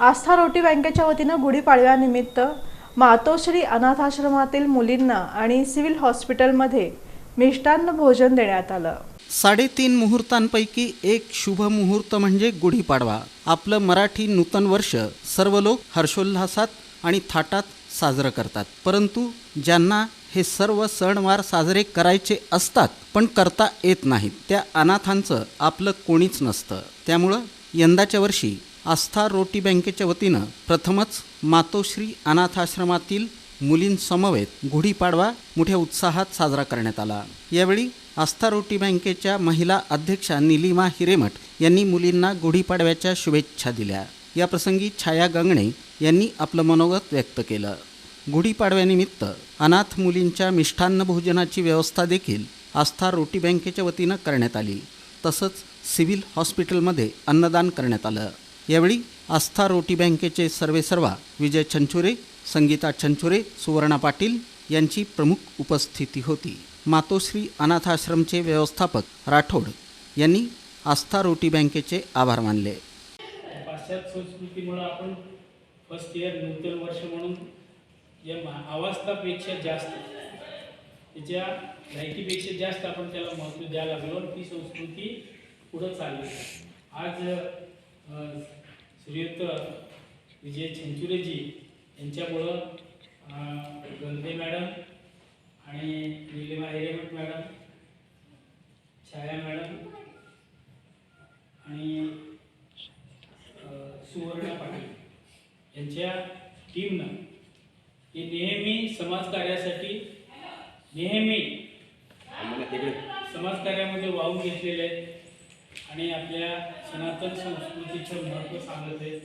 आस्था रोटी बँकेच्या वतीनं गुढीपाडव्यानिमित्त मातोश्री अनाथाश्रमातील मुलींना आणि सिव्हिल हॉस्पिटलमध्ये मिष्टान्न भोजन देण्यात आलं. साडेतीन मुहूर्तांपैकी एक शुभ मुहूर्त म्हणजे गुढीपाडवा. आपलं मराठी नूतन वर्ष सर्व लोक हर्षोल्हासात आणि थाटात साजरं करतात. परंतु ज्यांना हे सर्व सणवार साजरे करायचे असतात पण करता येत नाहीत त्या अनाथांचं आपलं कोणीच नसतं. त्यामुळं यंदाच्या वर्षी आस्था रोटी बँकेच्या वतीनं प्रथमच मातोश्री अनाथाश्रमातील मुलींसमवेत गुढीपाडवा मोठ्या उत्साहात साजरा करण्यात आला. यावेळी आस्था रोटी बँकेच्या महिला अध्यक्षा निलिमा हिरेमठ यांनी मुलींना गुढीपाडव्याच्या शुभेच्छा दिल्या. याप्रसंगी छाया गंगणे यांनी आपलं मनोगत व्यक्त केलं. गुढीपाडव्यानिमित्त अनाथ मुलींच्या मिष्टान्न भोजनाची व्यवस्था देखील आस्था रोटी बँकेच्या वतीनं करण्यात आली. तसंच सिव्हिल हॉस्पिटलमध्ये अन्नदान करण्यात आलं. यावेळी आस्था रोटी बँकेचे सर्वेसर्वा विजय छंचुरे संगीता छंचुरे सुवर्णा पाटील यांची प्रमुख उपस्थिती होती. मातोश्री अनाथाश्रमचे व्यवस्थापक राठोड यांनी आस्था रोटी बँकेचे आभार मानले. पाश्चात्य संस्कृतीमुळं आपण फर्स्ट इयर नूतन वर्ष म्हणून या मा- अवस्थापेक्षा जास्त त्याच्या लायकीपेक्षा जास्त आपण त्याला महत्त्व द्यायला लागलो ती संस्कृती पुढं चालली. आज अ, श्रीयुत विजय छंचुरेजी यांच्यामुळं गंधे मॅडम आणि निलिमा हिरेमठ मॅडम छाया मॅडम आणि सुवर्णा पाटील यांच्या टीमनं हे नेहमी समाजकार्यासाठी नेहमी समाजकार्यामध्ये वाहून घेतलेले आहेत. आणि आपल्या सनातन संस्कृतीचं महत्त्व सांगत आहेत.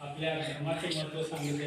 आपल्या धर्माचे महत्त्व सांगत आहेत.